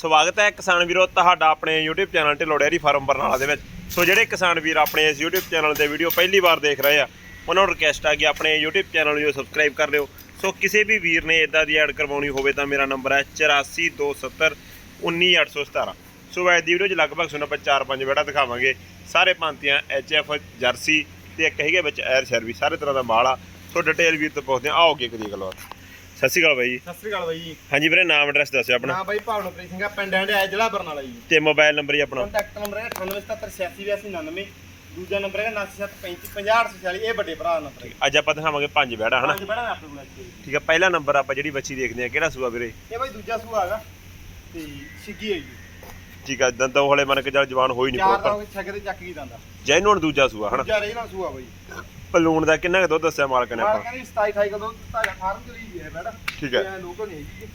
ਸਵਾਗਤ ਹੈ ਕਿਸਾਨ ਵੀਰੋ, ਤੁਹਾਡਾ ਆਪਣੇ YouTube channel Dhillon dairy farm Barnala ਦੇ ਵਿੱਚ। ਸੋ ਜਿਹੜੇ ਕਿਸਾਨ ਵੀਰ ਆਪਣੇ ਇਸ YouTube ਚੈਨਲ ਦੇ ਵੀਡੀਓ ਪਹਿਲੀ ਵਾਰ ਦੇਖ ਰਹੇ ਆ, ਉਹਨਾਂ ਨੂੰ ਰਿਕਵੈਸਟ ਆ ਕਿ ਆਪਣੇ YouTube ਚੈਨਲ ਨੂੰ ਸਬਸਕ੍ਰਾਈਬ ਕਰ ਲਿਓ। ਸੋ ਕਿਸੇ ਵੀ ਵੀਰ ਨੇ ਇਦਾਂ ਦੀ ਐਡ ਕਰਵਾਉਣੀ ਹੋਵੇ ਤਾਂ ਮੇਰਾ ਨੰਬਰ ਹੈ 8427 19817 ਸੋ ਅੱਜ ਦੀ ਵੀਡੀਓ 'ਚ ਲਗਭਗ ਤੁਹਾਨੂੰ ਆਪਾਂ 4-5 ਵਿਹੜਾ ਦਿਖਾਵਾਂਗੇ। ਸਾਰੇ ਪੰਤੀਆਂ HF ਜਰਸੀ ਤੇ ਇੱਕ ਹੈਗੇ ਵਿੱਚ ਐਰ ਸ਼ਰਵੀ ਸਾਰੇ ਤਰ੍ਹਾਂ ਦਾ ਮਾਲ ਆ। ਸੋ ਡਿਟੇਲ ਵੀਰ ਤੋਂ ਪੁੱਛਦੇ ਆ ਆਓ ਕੀ ਕਰੀ ਗੱਲਬਾਤ। ਸਤਿ ਸ਼੍ਰੀ ਅਕਾਲ ਬਾਈ ਜੀ। ਸਤਿ ਸ੍ਰੀ ਅਕਾਲ ਬਾਈ ਜੀ। ਹਾਂਜੀ ਵੀਰੇ ਨਾਮ ਐਡਰੈਸ ਦੱਸਿਓ ਆਪਣਾ। ਹਾਂ ਬਾਈ ਭਾਵਨਪ੍ਰੀਤ ਸਿੰਘ ਆ ਪਿੰਡ ਹੰਡਿਆ ਜ਼ਿਲ੍ਹਾ ਬਰਨਾਲਾ ਜੀ। ਤੇ ਮੋਬਾਈਲ ਨੰਬਰ ਜੀ ਆਪਣਾ। ਕੰਟੈਕਟ ਨੰਬਰ ਹੈ 9877868299 ਦੂਜਾ ਨੰਬਰ ਹੈ 9735500846 ਇਹ ਵੱਡੇ ਭਰਾ ਦਾ ਨੰਬਰ ਹੈ। ਅੱਜ ਆਪਾਂ ਦਿਖਾਵਾਂਗੇ ਪੰਜ ਬੈੜਾ ਹਨਾ? ਪੰਜ ਬੜਾ ਆਪਣੇ ਕੋਲ ਇੱਥੇ। ਠੀਕ ਹੈ ਪਹਿਲਾ ਨੰਬਰ ਆਪਾਂ ਜਿਹੜੀ ਬੱਚੀ ਦੇਖਦੇ ਆ ਕਿਹੜਾ ਸੂਆ ਵੀਰੇ? ਇਹ ਬਾਈ ਦੂਜਾ ਸੂਆ ਹੈਗਾ। ਤੇ ਛਿੱਗੀ ਹੈ ਜੀ। ਠੀਕ ਹੈ ਦੰਦੋਂ ਹਲੇ ਮੰਨ ਕੇ ਚੱਲ ਜਵਾਨ ਹੋਈ ਨਹੀਂ ਚਾਰ ਦਾ ਪ੍ਰੋਪਰ ਹੋ ਕੇ ਛੱਗ ਤੇ ਚੱਕ ਕੀ ਦੰਦਾ ਜੈਨੂਨ ਦੂਜਾ ਸੂਆ ਹਨਾ? ਦੂਜਾ ਰਹੀ ਨਾਲ ਸੂਆ ਬਾਈ। ਪਲੂਣ ਦਾ ਕਿੰਨਾ ਕੁ ਦੁੱਧ ਦੱਸਿਆ ਮਾਲਕ ਨੇ ਆਪਾਂ? ਕਹਿੰਦੀ 27 28 ਕਦੋਂ ਤਾਜਾ ਫਾਰਮ ਚ ਲਈ ਹੈ ਬੈੜਾ ਠੀਕ ਹੈ। ਲੋਕ ਨਹੀਂ ਹੈਗੀ।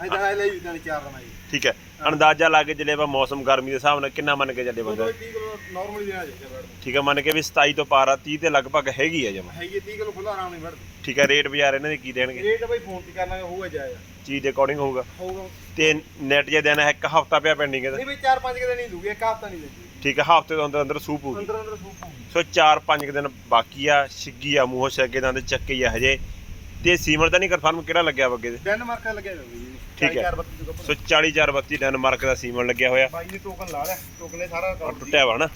ਹਾਂ ਤਾਂ ਲੈ ਜੀ ਤਾਂ ਚਾਰ ਦਾ ਜੀ ਠੀਕ ਹੈ। ਅੰਦਾਜ਼ਾ ਲਾ ਕੇ ਚੱਲੇ ਆਪਾਂ ਮੌਸਮ ਗਰਮੀ ਦੇ ਹਿਸਾਬ ਨਾਲ ਕਿੰਨਾ ਮੰਨ ਕੇ ਚੱਲੇ ਬੰਦਾ? 30 ਕਿਲੋ ਨਾਰਮਲੀ ਦੇਣਾ ਚਾਹੀਦਾ ਬੈੜ ਠੀਕ ਹੈ ਮੰਨ ਕੇ ਵੀ 27 ਤੋਂ ਪਾਰਾ 30 ਤੇ ਲਗਭਗ ਹੈਗੀ ਆ ਜਮਾ। ਹੈਗੀ 30 ਕਿਲੋ ਖੁੱਲਾ ਆਰਾਮ ਨਹੀਂ ਬੈੜ ਠੀਕ ਹੈ ਰੇਟ ਬਾਜ਼ਾਰ ਇਹਨਾਂ ਦੇ ਕੀ ਦੇਣਗੇ? ਰੇਟ ਬਾਈ ਫੋਨ ਤੇ ਕਰਨਾ ਹੋਊਗਾ ਜਾਇਆ ਚੀਜ਼ ਦੇ ਅਕੋਰਡਿੰਗ ਹੋਊਗਾ। ਹੋਊਗਾ। ਤੇ ਨੈਟ ਜੇ ਦੇਣਾ ਹੈ ਇੱਕ ਹਫਤਾ ਪਿਆ ਪੈਂਡਿੰਗ ਇਹਦਾ। ਨਹੀਂ ਬਈ 4-5 ਦਿਨ ਨਹੀਂ ਦੂਗੇ ਇੱਕ ਹਫਤਾ ਨਹੀਂ ਦੇਗੀ ਠੀਕ ਹੈ ਹਫ਼ਤੇ ਦੇ ਅੰਦਰ ਅੰਦਰ ਸੂਪ ਹੋਊਗੀ। ਅੰਦਰ ਅੰਦਰ ਸੂਪ ਹੋਊਗੀ। ਸੋ 4-5 ਦਿਨ ਬਾਕੀ ਆ ਛਿੱਗੀ ਆ ਮੂੰਹੋਂ ਛੱਗੇ ਦੰਦ ਚੱਕੇ ਆ ਹਜੇ। ਤੇ ਸੀਮਨ ਤਾਂ ਨਹੀਂ ਕਨਫਰਮ ਕਿਹੜਾ ਲੱਗਿਆ ਬੱਗੇ ਦੇ ਡੈਨਮਾਰਕ ਦਾ ਲੱਗਿਆ ਹੋਊਗਾ ਜੀ। ਠੀਕ ਹੈ। 44 ਤੋਂ ਸੋ 40432 ਡੈਨਮਾਰਕ ਦਾ ਸੀਮਨ ਲੱਗਿਆ ਹੋਇਆ। ਬਾਈ ਨੇ ਟੋਕਨ ਲਾ ਲਿਆ। ਟੋਕਨ ਨੇ ਸਾਰਾ ਟੁੱਟਿਆ ਵਾ ਨਾ।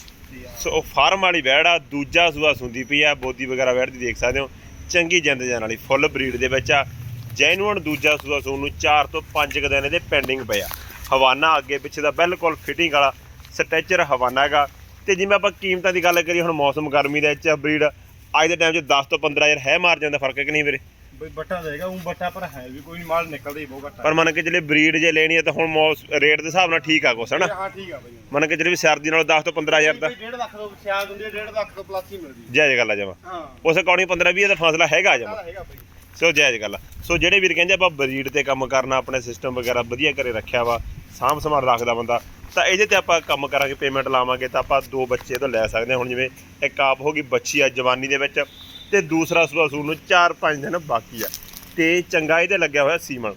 ਸੋ ਫਾਰਮ ਵਾਲੀ ਵੈੜ ਆ ਦੂਜਾ ਸੂਆ ਸੁੰਦੀ ਪਈ ਆ ਬੋਦੀ ਵਗੈਰਾ ਵੈੜ ਦੀ ਦੇਖ ਸਕਦੇ ਹੋ। ਚੰਗੀ ਜਿੰਦ ਜਾਨ ਵਾਲੀ, ਫੁੱਲ ਬਰੀਡ ਦੇ ਵਿੱਚ ਆ। ਜੈਨੂਅਨ ਦੂਜਾ ਸੂਆ ਸੂਣ ਨੂੰ 4 ਤੋਂ 5 ਦਿਨ ਇਹਦੇ ਪੈਂਡਿੰਗ ਪਿਆ। ਹਵਾਨਾ ਅੱਗੇ ਪਿੱਛੇ ਦਾ ਬਿਲਕੁਲ ਫਿਟਿੰਗ ਵਾਲਾ ਸਟੈਚਰ ਹਵਾਨਾ ਹੈਗਾ। ਤੇ ਜਿਵੇਂ ਆਪਾਂ ਕੀਮਤਾਂ ਦੀ ਗੱਲ ਕਰੀਏ, ਹੁਣ ਮੌਸਮ ਗਰਮੀ ਦਾ ਵਿੱਚ ਬਰੀਡ, ਅੱਜ ਦੇ ਟਾਈਮ 'ਚ 10 ਤੋਂ 15000 ਹੈ ਮਾਰ ਜਾਂਦਾ ਫ਼ਰਕ ਹੈ ਕਿ ਨਹੀਂ ਵੀਰੇ? ਬਈ ਬੱਟਾ ਦੇਗਾ ਉਹ ਬੱਟਾ ਪਰ ਹੈ ਵੀ ਕੋਈ ਨੀ, ਮਾਲ ਨਿਕਲਦਾ ਹੀ ਬਹੁਤ ਘੱਟ ਪਰ ਮੰਨ ਕੇ ਚੱਲੇ ਬਰੀਡ ਜੇ ਲੈਣੀ ਹੈ ਤਾਂ ਹੁਣ ਰੇਟ ਦੇ ਹਿਸਾਬ ਨਾਲ ਠੀਕ ਆ ਕੁਛ ਹਨਾ? ਹਾਂ ਠੀਕ ਆ ਬਈ। ਮੰਨ ਕੇ ਚੱਲੇ ਵੀ ਸਰਦੀ ਨਾਲ 10 ਤੋਂ 15000 ਦਾ। 1.5 ਲੱਖ ਤੋਂ ਸਿਆਲ ਹੁੰਦੀ ਹੈ 1.5 ਲੱਖ ਤੋਂ ਪਲੱਸ ਹੀ ਮਿਲਦੀ ਜਾਇਜ਼ ਗੱਲ ਆ ਜਮਾ। ਹਾਂ। ਉਸ ਅਕੋਰਡਿੰਗ 15 20 ਦਾ ਫਾਸਲਾ ਹੈਗਾ ਜਮਾ। ਹੈਗਾ ਬਈ। ਸੋ ਜਾਇਜ਼ ਗੱਲ। ਸੋ ਜਿਹੜੇ ਵੀਰ ਕਹਿੰਦੇ ਆਪਾਂ ਬਰੀਡ ਤੇ ਕੰਮ ਕਰਨਾ ਆਪਣੇ ਸਿਸਟਮ ਵਗੈਰਾ ਵਧੀਆ ਘਰੇ ਰੱਖਿਆ ਵਾ ਸਾਂਭ ਸੰਭਾਲ ਰੱਖਦਾ ਬੰਦਾ ਤਾਂ ਇਹਦੇ ਤੇ ਆਪਾਂ ਕੰਮ ਕਰਾਂਗੇ ਪੇਮੈਂਟ ਲਾਵਾਂਗੇ ਤਾਂ ਆਪਾਂ ਦੋ ਬੱਚੇ ਤੋਂ ਲੈ ਸਕਦੇ ਹਾਂ। ਹੁਣ ਜਿਵੇਂ ਇੱਕ ਆਪ ਹੋ ਗਈ ਬੱਚੀ ਆ ਜਵਾਨੀ ਦੇ ਵਿੱਚ ਤੇ ਦੂਸਰਾ ਸੂਆ ਸੂਣ ਨੂੰ 4-5 ਦਿਨ ਬਾਕੀ ਆ। ਤੇ ਚੰਗਾ ਇਹਦੇ ਲੱਗਿਆ ਹੋਇਆ ਸੀਮਨ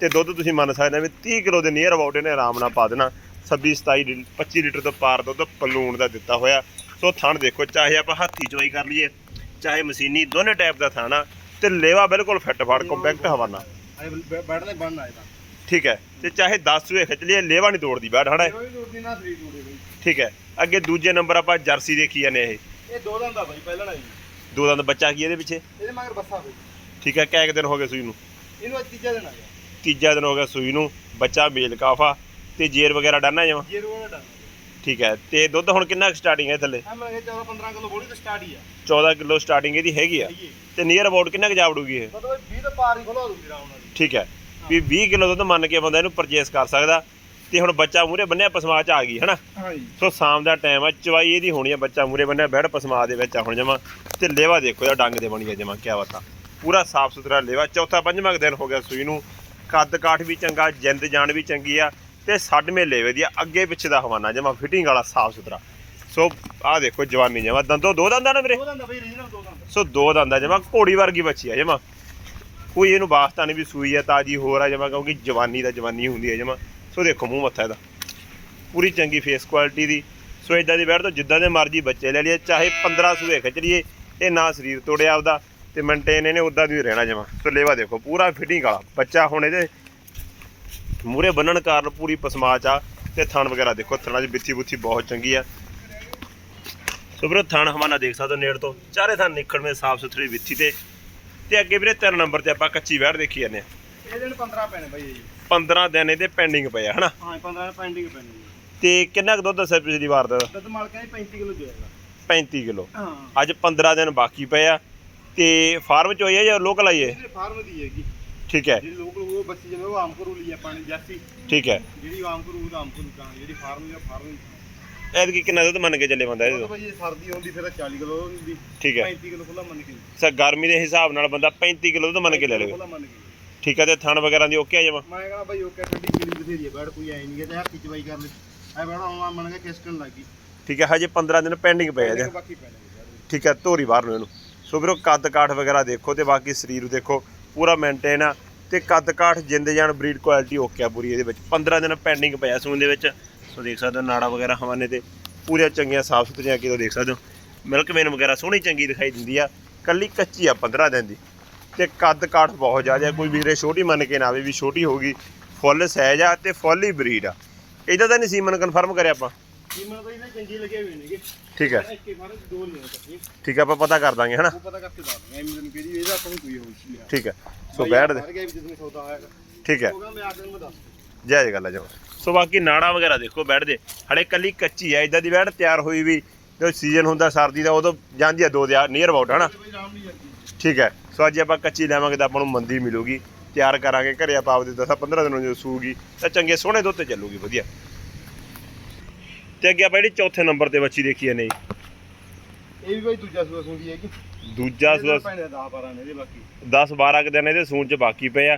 ਤੇ ਦੁੱਧ ਤੁਸੀਂ ਮੰਨ ਸਕਦੇ ਹੋ ਵੀ 30 ਕਿਲੋ ਦੇ ਨੀਅਰ ਅਬਾਊਟ ਇਹਨੇ ਆਰਾਮ ਨਾਲ ਪਾ ਦੇਣਾ। 26 27 ਲੀ- 25 ਲੀਟਰ ਤੋਂ ਪਾਰ ਦੁੱਧ ਪਲੂਣ ਦਾ ਦਿੱਤਾ ਹੋਇਆ। ਸੋ ਥਣ ਦੇਖੋ ਚਾਹੇ ਆਪਾਂ ਹੱਥੀ ਚਵਾਈ ਕਰ ਲਈਏ ਚਾਹੇ ਮਸ਼ੀਨੀ ਦੋਨੇ ਟਾਈਪ ਦਾ ਥਣ ਆ। ਤੇ ਲੇਵਾ ਬਿਲਕੁਲ ਫਿੱਟ ਫਾੜ ਕੰਪੈਕਟ ਹਵਾਨਾ। ਆਏ ਬੈਠਦੇ ਬਣਨ ਆਏ ਤਾਂ। ਠੀਕ ਹੈ। ਤੇ ਚਾਹੇ 10 ਸੂਏ ਖਿੱਚ ਲਈਏ ਲੇਵਾ ਨਹੀਂ ਤੋੜਦੀ ਬੈਠ ਬਈ। ਠੀਕ ਹੈ। ਅੱਗੇ ਦੂਜੇ ਨੰਬਰ ਆਪਾਂ ਜਰਸੀ ਦੇਖੀ ਜਾਂਦੇ ਇਹ। ਇਹ ਦੋ ਦੰਦ ਦਾ ਬਈ ਪਹਿਲਾਂ ਜੀ। ਦੋ ਦੰਦ ਬੱਚਾ ਕੀ ਇਹਦੇ ਪਿੱਛੇ? ਇਹਦੇ ਮਗਰ ਬੱਸਾ ਬਈ। ਠੀਕ ਹੈ ਕੈ ਦਿਨ ਹੋ ਗਏ ਸੂਈ ਨੂੰ। ਇਹਨੂੰ ਅੱਜ ਤੀਜਾ ਦਿਨ ਆ ਗਿਆ। ਤੀਜਾ ਦਿਨ ਹੋ ਗਿਆ ਸੂਈ ਨੂੰ ਬੱਚਾ ਮੇਲ ਕਾਫਾ ਤੇ ਜੇਰ ਵਗੈਰਾ ਡਾਨਾ ਜਮਾ? ਜੇ ਰੋਣਾ ਡਨ ਠੀਕ ਹੈ ਤੇ ਦੁੱਧ ਹੁਣ ਕਿੰਨਾ ਸਟਾਰਟਿੰਗ ਹੈ ਥੱਲੇ? ਆ ਮੈਂ 14 15 ਕਿਲੋ ਬੋਲੀ ਤੇ ਸਟਾਰਟ ਹੀ ਆ। 14 ਕਿਲੋ ਸਟਾਰਟਿੰਗ ਇਹਦੀ ਹੈਗੀ ਆ। ਹੈ ਤੇ ਨੀਅਰ ਅਬਾਊਟ ਕਿੰਨਾ ਕੁ ਜਾਵੜੂਗੀ ਇਹ? ਮਤਲਬ 20 ਤੋਂ ਪਾਰ ਹੀ ਖੁਲਾ ਦੂਗੀ ਰਾਉਣ ਵਾਲੀ ਠੀਕ ਹੈ ਵੀ 20 ਕਿਲੋ ਦੁੱਧ ਮੰਨ ਕੇ ਬੰਦਾ ਇਹਨੂੰ ਪਰਚੇਸ ਕਰ ਸਕਦਾ। ਤੇ ਹੁਣ ਬੱਚਾ ਮੂਰੇ ਬੰਨਿਆ ਪਸਮਾ ਚ ਆ ਗਈ ਹਨਾ? ਹਾਂ ਜੀ ਸੋ ਸ਼ਾਮ ਦਾ ਟਾਈਮ ਆ ਚਵਾਈ ਇਹਦੀ ਹੋਣੀ ਆ ਬੱਚਾ ਮੂਰੇ ਬੰਨਿਆ ਬੈੜ ਪਸਮਾ ਦੇ ਵਿੱਚ ਆ ਹੁਣ ਜਮਾ। ਤੇ ਲੇਵਾ ਦੇਖੋ ਇਹਦਾ ਡੰਗ ਦੇ ਬਣੀ ਆ ਜਮਾ ਕਿਆ ਬਤਾ। ਪੂਰਾ ਸਾਫ਼ ਸੁਥਰਾ ਲੇਵਾ ਚੌਥਾ ਪੰਜਵਾਂ ਦਿਨ ਹੋ ਗਿਆ ਸੂਈ ਨੂੰ। ਕੱਦ ਕਾਠ ਵੀ ਚੰਗਾ ਜਿੰਦ ਜਾਨ ਵੀ ਚੰਗੀ ਆ ਤੇ ਸਾਡਵੇਂ ਲੇਵੇ ਦੀ ਆ ਅੱਗੇ ਪਿੱਛੇ ਦਾ ਹਵਾਨਾ ਜਮਾ ਫਿਟਿੰਗ ਵਾਲਾ ਸਾਫ਼ ਸੁਥਰਾ। ਸੋ ਆਹ ਦੇਖੋ ਜਵਾਨੀ ਜਮਾ ਦੰਦੋਂ ਦੋ ਦੰਦਾਂ ਨਾ ਵੀਰੇ? ਦੋ ਦੰਦ ਬਈ ਰੀਜਨਲ ਦੋ ਦੰਦ। ਸੋ ਦੋ ਦੰਦਾਂ ਜਮਾ ਘੋੜੀ ਵਰਗੀ ਬੱਚੀ ਆ ਜਮਾ। ਕੋਈ ਇਹਨੂੰ ਵਾਸਤਾ ਨਹੀਂ ਵੀ ਸੂਈ ਆ ਤਾਜੀ ਹੋਰ ਆ ਜਮਾ ਕਿਉਂਕਿ ਜਵਾਨੀ ਦਾ ਜਵਾਨੀ ਹੁੰਦੀ ਹੈ ਜਮਾ। ਸੋ ਦੇਖੋ ਮੂੰਹ ਮੱਥਾ ਇਹਦਾ। ਪੂਰੀ ਚੰਗੀ ਫੇਸ ਕੁਆਲਿਟੀ ਦੀ। ਸੋ ਇਦਾਂ ਦੀ ਬੈਠ ਤੋਂ ਜਿੱਦਾਂ ਦੇ ਮਰਜ਼ੀ ਬੱਚੇ ਲੈ ਲਈਏ, ਚਾਹੇ 15 ਸੂਏ ਖਿੱਚ ਲਈਏ, ਇਹ ਨਾ ਸਰੀਰ ਤੋੜਿਆ ਆਪਦਾ ਤੇ ਮੇਨਟੇਨ ਇਹਨੇ ਉਦਾਂ ਦੀ ਰਹਿਣਾ ਜਮਾ। ਸੋ ਲੇਵਾ ਦੇਖੋ, ਪੂਰਾ ਫਿਟਿੰਗ ਵਾਲਾ। ਬੱਚਾ ਹੁਣ ਇਹਦੇ ਮੂਰੇ ਬੰਨਣ ਕਾਰਨ ਪੂਰੀ ਪਸਮਾਚ ਆ ਤੇ ਥਣ ਵਗੈਰਾ ਦੇਖੋ, ਥਣਾਂ ਦੀ ਬਿੱਥੀ ਬੁੱਥੀ ਬਹੁਤ ਚੰਗੀ ਆ। ਸੋ ਵੀਰੋ, ਥਣ ਹਵਾਨਾ ਦੇਖ ਸਕਦੇ ਹੋ ਨੇੜ ਤੋਂ। ਚਾਰੇ ਥਣ ਨਿਕਲਵੇਂ ਸਾਫ਼ ਸੁਥਰੀ ਵਿੱਥੀ ਤੇ। ਤੇ ਅੱਗੇ ਵੀਰੇ, ਤਿੰਨ ਨੰਬਰ ਤੇ ਆਪਾਂ ਕੱਚੀ ਵੈੜ ਦੇਖੀ ਜਾਂਦੇ ਆ ਇਹ ਦਿਨ 15 ਪੈਣੇ ਬਈ ਜੀ। 15 ਦਿਨ ਇਹਦੇ ਪੈਂਡਿੰਗ ਪਏ ਆ ਹਨਾ? ਹਾਂ 15 ਪੈਂਡਿੰਗ ਪੈਣੇ ਜੀ ਤੇ ਕਿੰਨਾ ਕੁ ਦੁੱਧ ਦੱਸਿਆ ਪਿਛਲੀ ਵਾਰ ਦਾ? ਦੁੱਧ ਮਾਲ ਕਹਿੰਦੇ 35 ਕਿਲੋ ਦੇਗਾ 35 ਕਿਲੋ। ਹਾਂ। ਅੱਜ 15 ਦਿਨ ਬਾਕੀ ਪਏ ਆ। ਤੇ ਫਾਰਮ ਚ ਹੋਈ ਹੈ ਜਾਂ ਲੋਕਲ ਆਈ ਹੈ ਫਾਰਮ ਦੀ ਹੈਗੀ। ਠੀਕ ਹੈ। ਜਿਹੜੀ ਲੋਕ ਉਹ ਬੱਚੀ ਜਿਵੇਂ ਉਹ ਆਮ ਕਰੂ ਲਈ ਆਪਾਂ ਨੇ ਜਾਸੀ। ਠੀਕ ਹੈ। ਜਿਹੜੀ ਆਮ ਕਰੂ ਉਹ ਆਮ ਕਰੂ ਕਾਂ ਜਿਹੜੀ ਫਾਰਮ ਦੀ ਫਾਰਮ ਐਤਕੀ ਕਿੰਨਾ ਦੁੱਧ ਮੰਨ ਕੇ ਚੱਲੇ ਬੰਦਾ ਇਹ ਜੇ ਸਰਦੀ ਆਉਂਦੀ ਫਿਰ ਤਾਂ 40 ਕਿਲੋ ਹੁੰਦੀ। ਠੀਕ ਹੈ। 35 ਕਿਲੋ ਖੁੱਲਾ ਮੰਨ ਕੇ। ਸਰ ਗਰਮੀ ਦੇ ਹਿਸਾਬ ਨਾਲ ਬੰਦਾ 35 ਕਿਲੋ ਦੁੱਧ ਮੰਨ ਕੇ ਲੈ ਲਵੇ। ਖੁੱਲਾ ਮੰਨ ਕੇ। ਠੀਕ ਹੈ ਤੇ ਥਣ ਵਗੈਰਾ ਦੀ ਓਕੇ ਆ ਜਮਾ? ਮੈਂ ਕਹਣਾ ਬਈ ਓਕੇ ਠੰਡੀ ਪੀਲੀ ਬਥੇਰੀ ਹੈ ਬੈੜ ਕੋਈ ਐ ਨਹੀਂ ਤੇ ਹੱਥੀ ਚਵਾਈ ਕਰ ਲੈ ਐ ਬੈੜਾ ਹੁਣ ਮੰਨ ਕੇ ਖਿਸਕਣ ਲੱਗੀ ਠੀਕ ਹੈ ਹਜੇ 15 ਦਿਨ ਪੈਂਡਿੰਗ ਪਏ ਆ ਬਾਕੀ ਜੀ ਠੀਕ ਹੈ ਧੋਰੀ ਬਾਹਰ ਨੂੰ ਇਹਨੂੰ। ਸੋ ਵੀਰੋ ਕੱਦ ਕਾਠ ਵਗੈਰਾ ਦੇਖੋ ਤੇ ਬਾਕੀ ਸਰੀਰ ਦੇਖੋ ਪੂਰਾ ਮੇਨਟੇਨ ਆ। ਤੇ ਕੱਦ ਕਾਠ ਜਿੰਦ ਜਾਨ ਬਰੀਡ ਕੁਆਲਿਟੀ ਓਕੇ ਆ ਪੂਰੀ ਇਹਦੇ ਵਿੱਚ। 15 ਦਿਨ ਪੈਂਡਿੰਗ ਪਿਆ ਸੂਣ ਦੇ ਵਿੱਚ। ਸੋ ਦੇਖ ਸਕਦੇ ਹੋ ਨਾੜਾ ਵਗੈਰਾ ਹਵਾਨੇ ਤੇ ਪੂਰੀਆਂ ਚੰਗੀਆਂ ਸਾਫ਼ ਸੁਥਰੀਆਂ ਕਿਦੋਂ ਦੇਖ ਸਕਦੇ ਹੋ। ਮਿਲਕ ਵੇਨ ਵਗੈਰਾ ਸੋਹਣੀ ਚੰਗੀ ਦਿਖਾਈ ਦਿੰਦੀ ਆ। ਕੱਲੀ ਕੱਚੀ ਆ 15 ਦਿਨ ਦੀ। ਤੇ ਕੱਦ ਕਾਠ ਬਹੁਤ ਜ਼ਿਆਦਾ ਕੋਈ ਵੀਰੇ ਛੋਟੀ ਮੰਨ ਕੇ ਨਾ ਆਵੇ ਵੀ ਛੋਟੀ ਹੋਗੀ ਫੁੱਲ ਸਾਈਜ਼ ਆ ਤੇ ਫੁੱਲ ਹੀ ਬਰੀਡ ਆ। ਇਹਦਾ ਤਾਂ ਨਹੀਂ ਸੀਮਨ ਕਨਫਰਮ ਕਰਿਆ ਆਪਾਂ? ਕੀਮਤ ਬਈ ਨਾ ਚੰਗੀ ਲੱਗੇ ਹੋਏ ਨੇਗੇ। ਠੀਕ ਹੈ। ਇੱਕੇ ਫਾਰਮ ਦੋ ਨਹੀਂ ਹੋਏ ਠੀਕ ਹੈ ਆਪਾਂ ਪਤਾ ਕਰ ਦਾਂਗੇ ਹਨਾ? ਉਹ ਪਤਾ ਕਰਕੇ ਦੱਸ ਦਿੰਦੇ ਐਵੇਂ ਤੈਨੂੰ ਕਿਹਦੀ ਇਹਦਾ ਆਪਾਂ ਨੂੰ ਕੋਈ ਹੋਈ ਸੀ ਠੀਕ ਹੈ। ਸੋ ਬੈਠ ਦੇ। ਠੀਕ ਹੈ। ਦੱਸ ਜਾਇਜ਼ ਗੱਲ ਆ ਜਮਾ ਸੋ ਬਾਕੀ ਨਾੜਾ ਵਗੈਰਾ ਦੇਖੋ ਬੈਠ ਦੇ ਹਲੇ ਕੱਲੀ ਕੱਚੀ ਆ ਇਦਾਂ ਦੀ ਬੈਠ ਤਿਆਰ ਹੋਈ ਵੀ ਜਦੋਂ ਸੀਜ਼ਨ ਹੁੰਦਾ ਸਰਦੀ ਦਾ ਉਦੋਂ ਜਾਂਦੀ ਆ ਦੋ ਦੇ ਨੀਅਰ ਅਬਾਊਟ ਹਨਾ? ਠੀਕ ਹੈ। ਸੋ ਅੱਜ ਆਪਾਂ ਕੱਚੀ ਲੈਵਾਂਗੇ ਤਾਂ ਆਪਾਂ ਨੂੰ ਮੰਦੀ ਮਿਲੂਗੀ। ਤਿਆਰ ਕਰਾਂਗੇ। ਘਰੇ ਆਪਾਂ ਆਪਦੇ 10 15 ਦਿਨਾਂ ਨੂੰ ਸੂਗੀ। ਤਾਂ ਚੰਗੇ ਸੋਹਣੇ ਦੁੱਧ ਤੇ ਚੱਲੂਗੀ ਵਧੀਆ। ਤੇ ਅੱਗੇ ਆਪਾਂ ਜਿਹੜੀ ਚੌਥੇ ਨੰਬਰ ਤੇ ਬੱਚੀ ਦੇਖੀ ਹੈ ਨਹੀਂ ਇਹ ਵੀ ਬਈ ਦੂਜਾ ਸੂਆ ਸੁੰਦੀ ਹੈ ਕਿ ਦੂਜਾ ਸੂਆ ਪੈਣੇ 10 12 ਨੇ ਇਹਦੇ ਬਾਕੀ। 10 12 ਕੁ ਦਿਨ ਇਹਦੇ ਸੂਣ ਚ ਬਾਕੀ ਪਏ ਆ।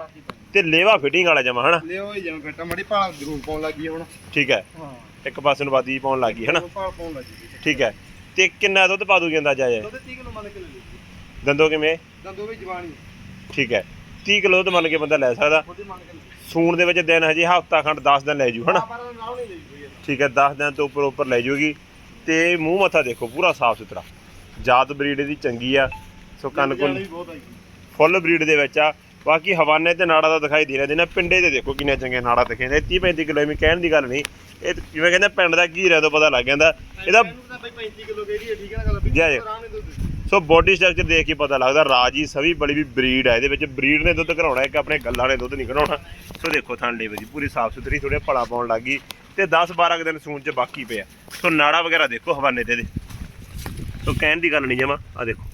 ਤੇ ਲੇਵਾ ਫਿਟਿੰਗ ਵਾਲਾ ਜਮਾ ਹਨਾ? ਲਿਓ ਹੀ ਜਿਵੇਂ ਫੇਟਾ ਮੜੀ ਭਾਲ ਜ਼ਰੂਰ ਪਾਉਣ ਲੱਗੀ ਹੁਣ। ਠੀਕ ਹੈ। ਹਾਂ। ਇੱਕ ਪਾਸੇ ਨੂੰ ਬਾਦੀ ਪਾਉਣ ਲੱਗੀ ਹਨਾ? ਭਾਲ ਪਾਉਣ ਲੱਗੀ ਠੀਕ ਹੈ। ਤੇ ਕਿੰਨਾ ਦੁੱਧ ਪਾ ਦੂਗੀ ਅੰਦਾਜ਼ਾ ਜੇ ਉਹਦੇ 30 ਕਿਲੋ ਮੰਨ ਕੇ ਲੈ ਲਈ ਦੰਦੋ ਕਿਵੇਂ? ਦੰਦੋ ਵੀ ਜਵਾਨੀ ਠੀਕ ਹੈ। 30 ਕਿਲੋ ਦੁੱਧ ਮੰਨ ਕੇ ਬੰਦਾ ਲੈ ਸਕਦਾ। ਉਹਦੇ ਮੰਨ ਕੇ ਲੈ ਸੂਣ ਦੇ ਵਿੱਚ ਦਿਨ ਹਜੇ ਹਫਤਾ ਖੰਡ 10 ਦਿਨ ਲੈ ਜੂ ਹਨਾ। ਠੀਕ ਹੈ 10 ਦਿਨ ਤੋਂ ਉੱਪਰ ਉੱਪਰ ਲੈ ਜੂਗੀ। ਤੇ ਮੂੰਹ ਮੱਥਾ ਦੇਖੋ ਪੂਰਾ ਸਾਫ਼ ਸੁਥਰਾ। ਜਾਤ ਬਰੀਡ ਦੀ ਚੰਗੀ ਆ। ਸੋ ਕੰਨ ਵੀ ਆਈ ਫੁੱਲ ਬਰੀਡ ਦੇ ਵਿੱਚ ਆ। ਬਾਕੀ ਹਵਾਨੇ ਤੇ ਨਾੜਾ ਦਾ ਦਿਖਾਈ ਦੇ ਰਿਹਾ। ਦੇਣਾ ਪਿੰਡੇ ਤੇ ਦੇਖੋ ਕਿੰਨੇ ਚੰਗੇ ਨਾੜਾ ਦਿਖੇ ਨੇ। 30 35 ਕਿਲੋ ਐਵੇਂ ਕਹਿਣ ਦੀ ਗੱਲ ਨਹੀਂ। ਇਹ ਜਿਵੇਂ ਕਹਿੰਦੇ ਪਿੰਡ ਦਾ ਘੀਰਾ ਤੋਂ ਪਤਾ ਲੱਗ ਜਾਂਦਾ। ਇਹਦਾ ਇਹਨੂੰ ਤਾਂ ਬਈ 35 ਕਿਲੋ ਕਹਿ ਰਹੀ ਹੈ ਠੀਕ ਹੈ ਨਾ ਗੱਲ? ਵੀ ਜੈ ਜੈ। ਸੋ ਬੋਡੀ ਸਟਰਕਚਰ ਦੇਖ ਕੇ ਪਤਾ ਲੱਗਦਾ ਰਾਜੀ ਸਵੀ ਬੜੀ ਵੀ ਬਰੀਡ ਹੈ ਇਹਦੇ ਵਿੱਚ ਬਰੀਡ ਨੇ ਦੁੱਧ ਘਰਾਉਣਾ ਇੱਕ ਆਪਣੇ ਗੱਲਾਂ ਨੇ ਦੁੱਧ ਨਹੀਂ ਘਰਾਉਣਾ। ਸੋ ਦੇਖੋ ਥਣ ਲੇਵੇ ਦੀ ਪੂਰੀ ਸਾਫ਼ ਸੁਥਰੀ ਥੋੜੇ ਭਲਾ ਪਾਉਣ ਲੱਗੀ ਤੇ 10 12 ਕੁ ਦਿਨ ਸੂਣ ਚ ਬਾਕੀ ਪਿਆ। ਸੋ ਨਾੜਾ ਵਗੈਰਾ ਦੇਖੋ ਹਵਾਨੇ ਤੇ ਦੇ ਸੋ ਕਹਿਣ ਦੀ ਗੱਲ ਨਹੀਂ ਜਮਾ ਆ ਦੇਖੋ।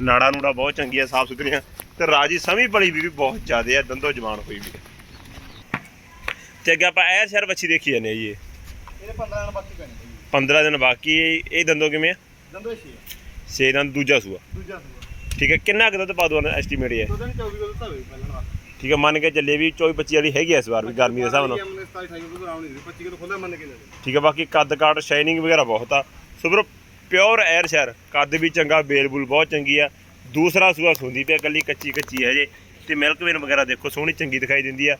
ਨਾੜਾ ਨੂੜਾ ਬਹੁਤ ਚੰਗੀਆਂ ਸਾਫ਼ ਸੁਥਰੀਆਂ ਤੇ ਰਾਜੀ ਸਮੀ ਬੜੀ ਵੀ ਬਹੁਤ ਜ਼ਿਆਦੇ ਆ ਦੰਦੋ ਜਵਾਨ ਹੋਈ ਵੀ ਹੈ। ਤੇ ਅੱਗੇ ਆਪਾਂ ਐਰ ਸ਼ਹਿਰ ਬੱਚੀ ਦੇਖੀ ਜਾਂਦੇ ਆ ਜੀ ਇਹ। ਇਹਦੇ 15 ਦਿਨ ਬਾਕੀ ਪੈਣੇ ਬਈ 15 ਦਿਨ ਬਾਕੀ ਇਹ- ਇਹ ਦੰਦੋ ਕਿਵੇਂ ਆ? ਦੰਦੋ ਛੇ ਛੇ ਦੰਦ ਦੂਜਾ ਸੂਆ। ਦੂਜਾ ਸੂਆ। ਠੀਕ ਹੈ ਕਿੰਨਾ ਕੁ ਦੁੱਧ ਪਾ ਦੋ ਐਸਟੀਮੇਟ ਇਹ? ਦੋ ਦਿਨ 24 ਕਿਲੋ ਤਾਂ ਹੋਈ ਪਹਿਲਾਂ ਨਾਲ ਠੀਕ ਹੈ ਮੰਨ ਕੇ ਚੱਲੇ ਵੀ 24 25 ਵਾਲੀ ਹੈਗੀ ਆ ਇਸ ਵਾਰ ਵੀ ਗਰਮੀ ਦੇ ਹਿਸਾਬ ਨਾਲ। 27 28 ਕਿਲੋ ਆਰਾਮ ਨਹੀਂ 25 ਕਿਲੋ ਖੋਲਿਆ ਮੰਨ ਕੇ ਲੈ ਲੈ ਠੀਕ ਹੈ ਬਾਕੀ ਕੱਦ ਕਾਟ ਸ਼ਾਈਨਿੰਗ ਵਗੈਰਾ ਬਹੁਤ ਆ। ਸੋ ਵੀਰੋ ਪਿਓਰ 에ਅਰ ਸ਼ਹਿਰ ਕੱਦ ਵੀ ਚੰਗਾ ਬੇਲ ਬੂਲ ਬਹੁਤ ਚੰਗੀ ਆ। ਦੂਸਰਾ ਸੂਆ ਸੁੰਦੀ ਪਿਆ ਕੱਲੀ ਕੱਚੀ ਕੱਚੀ ਹੈ ਜੇ। ਤੇ ਮਿਲਕ ਵੇਨ ਵਗੈਰਾ ਦੇਖੋ ਸੋਹਣੀ ਚੰਗੀ ਦਿਖਾਈ ਦਿੰਦੀ ਆ।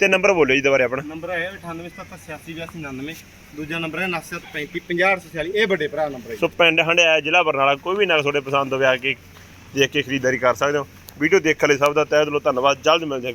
ਤੇ ਨੰਬਰ ਬੋਲੋ ਜੀ ਦੁਬਾਰੇ ਆਪਣਾ। ਨੰਬਰ ਹੈ 9877868299 ਦੂਜਾ ਨੰਬਰ ਹੈ 9735 ਇਹ ਵੱਡੇ ਭਰਾ ਨੰਬਰ ਹੈ ਸੋ ਪਿੰਡ ਹੰਡਿਆ ਜ਼ਿਲ੍ਹਾ ਬਰਨਾਲਾ ਕੋਈ ਵੀ ਨਗ ਤੁਹਾਡੇ ਪਸੰਦ ਹੋਵੇ ਆ ਕੇ ਦੇਖ ਕੇ ਖਰੀਦਦਾਰੀ ਕਰ ਸਕਦੇ ਹੋ। ਵੀਡੀਓ ਦੇਖਣ ਲਈ ਸਭ ਦਾ ਤਹਿ ਦਿਲੋਂ ਧੰਨਵਾਦ। ਜਲਦ ਮਿਲਦੇ ਹਾਂ।